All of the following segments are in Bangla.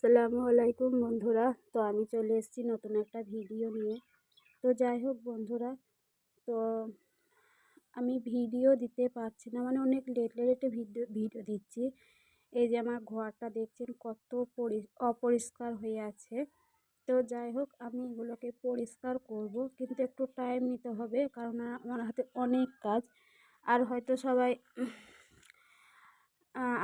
আসসালামু আলাইকুম বন্ধুরা। তো আমি চলে এসেছি নতুন একটা ভিডিও নিয়ে। তো যাই হোক বন্ধুরা, তো আমি ভিডিও দিতে পারছি না মানে অনেক লেট লেটে ভিডিও ভিডিও দিচ্ছি। এই যে আমার ঘরটা দেখছেন কত পরি, অপরিষ্কার হয়ে আছে। তো যাই হোক, আমি এগুলোকে পরিষ্কার করব, কিন্তু একটু টাইম নিতে হবে, কারণ আমার হাতে অনেক কাজ। আর হয়তো সবাই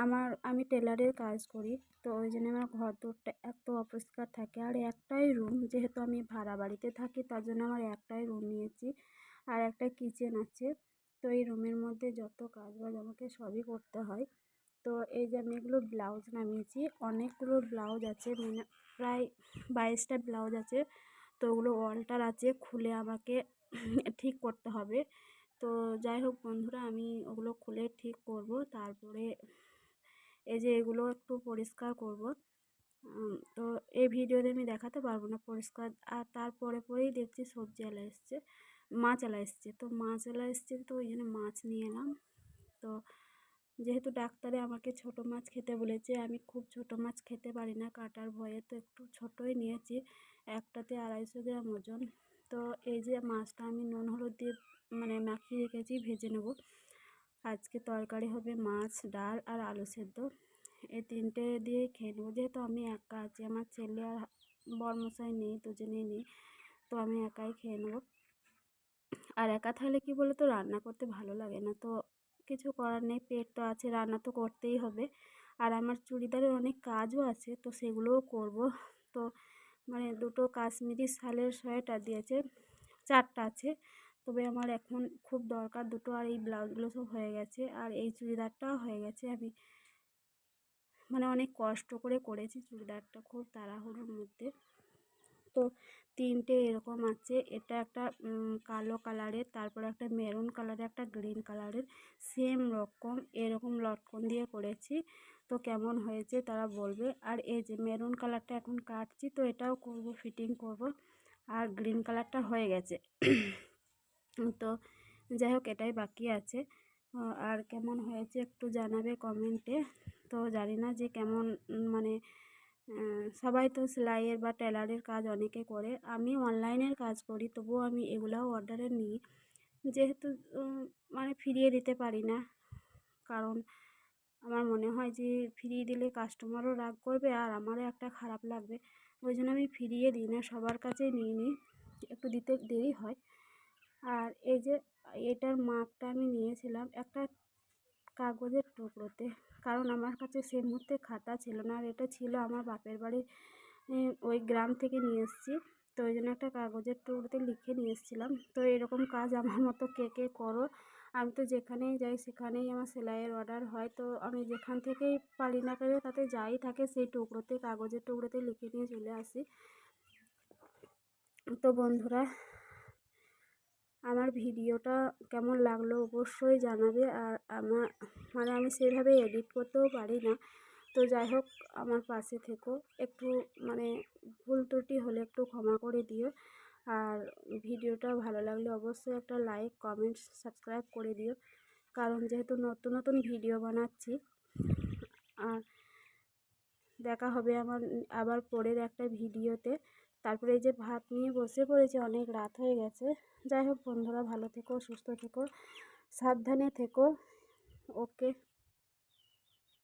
আমার, আমি টেলারের কাজ করি। তো ওই জন্য আমার ঘর দোরটা এত অপরিষ্কার থাকে। আর একটাই রুম যেহেতু আমি ভাড়া বাড়িতে থাকি, তার জন্য আমার একটাই রুম নিয়েছি। আর একটা কিচেন আছে। তো এই রুমের মধ্যে যত কাজ বাজ আমাকে সবই করতে হয়। তো এই যে আমি এগুলো ব্লাউজ নামিয়েছি। অনেকগুলো ব্লাউজ আছে। মানে প্রায় বাইশটা ব্লাউজ আছে। তো ওগুলো অল্টার আছে। খুলে আমাকে ঠিক করতে হবে। তো যাই হোক বন্ধুরা, আমি ওগুলো খুলে ঠিক করব। তারপরে এই যে এগুলো একটু পরিষ্কার করব। তো এই ভিডিওতে আমি দেখাতে পারব না পরিষ্কার। আর তারপরে পরেই দেখছি সবজি এলা এসছে, মাছ এলা এসছে। তো মাছ এলা এসছে তো ওই জন্য মাছ নিয়ে এলাম। তো যেহেতু ডাক্তারে আমাকে ছোট মাছ খেতে বলেছে, আমি খুব ছোট মাছ খেতে পারি না। কাটার ভয়ে তো একটু ছোটোই নিয়েছি, একটাতে আড়াইশো গ্রাম ওজন। তো এই যে মাছটা আমি নুন, হলুদ দিয়ে মানে মাখিয়ে রেখেছি, ভেজে নেব। আজকে তরকারি হবে মাছ, ডাল আর আলু সেদ্ধ। এই তিনটে দিয়ে খেয়ে নেব যেহেতু আমি একা আছি, আমার ছেলে আর বরমশাই নেই, দুজনেই নেই, তো আমি একাই খেয়ে নেব। আর একা থাকলে কী বলে তো রান্না করতে ভালো লাগে না। তো কিছু করার নেই, পেট তো আছে, রান্না তো করতেই হবে। আর আমার চুড়িদারের অনেক কাজও আছে, তো সেগুলোও করব। তো মানে দুটো কাশ্মীরি শালের সোয়েটার দিয়েছে, চারটা আছে। তবে আমার এখন খুব দরকার দুটো আর এই ব্লাউজগুলো সব হয়ে গেছে আর এই চুড়িদারটাও হয়ে গেছে। আমি মানে অনেক কষ্ট করে করেছি চুড়িদারটা খুব তাড়াহুড়োর মধ্যে। তো তিনটে এরকম আছে, এটা একটা কালো কালারের, তারপরে একটা মেরুন কালারের, একটা গ্রিন কালারের সেম রকম, এরকম লটকন দিয়ে করেছি। তো কেমন হয়েছে তারা বলবে। আর এই যে মেরুন কালারটা এখন কাটছি, তো এটাও করব ফিটিং করব। আর গ্রিন কালারটা হয়ে গেছে। তো যাই হোক এটাই বাকি আছে। আর কেমন হয়েছে একটু জানাবে কমেন্টে তো জানি না যে কেমন মানে সবাই তো সেলাইয়ের বা টেলারের কাজ অনেকে করে। আমি অনলাইনের কাজ করি, তবুও আমি এগুলাও অর্ডারে নিই। যেহেতু মানে ফিরিয়ে দিতে পারি না। কারণ আমার মনে হয় যে ফিরিয়ে দিলে কাস্টমারও রাগ করবে আর আমারও একটা খারাপ লাগবে। ওই জন্য আমি ফিরিয়ে দিই না, সবার কাছেই নিয়ে নিই একটু দিতে দেরি হয়। যে এটার মাপটা আমি নিয়েছিলাম একটা কাগজের টুকরোতে। কারণ আমার কাছে সেই মুহূর্তে খাতা ছিল না আর এটা ছিল আমার বাপের বাড়ির ওই গ্রাম থেকে নিয়ে এসেছি। তো ওই জন্য একটা কাগজের টুকরোতে লিখে নিয়ে এসেছিলাম। তো এরকম কাজ আমার মতো কে কে করো? আমি তো যেখানেই যাই সেখানেই আমার সেলাইয়ের অর্ডার হয়। তো আমি যেখান থেকেই পারি না কেন তাতে যাই থাকে সেই টুকরোতে, কাগজের টুকরোতে লিখে নিয়ে চলে আসি। তো বন্ধুরা আমার ভিডিওটা কেমন লাগল অবশ্যই জানাবে আর আমার মানে আমি সেভাবে এডিট করতেও পারি না। তো যাই হোক, আমার পাশে থেকো। একটু মানে ভুল ত্রুটি হলে একটু ক্ষমা করে দিও। আর ভিডিওটা ভালো লাগলে অবশ্যই একটা লাইক কমেন্ট সাবস্ক্রাইব করে দিও। কারণ যেহেতু নতুন নতুন ভিডিও বানাচ্ছি, আর দেখা হবে আমার, আবার পরের একটা ভিডিওতে। তারপরে এই যে ভাত নিয়ে বসে পড়েছে, অনেক রাত হয়ে গেছে। যাই হোক বন্ধুরা, ভালো থেকো, সুস্থ থেকো, সাবধানে থেকো। ওকে।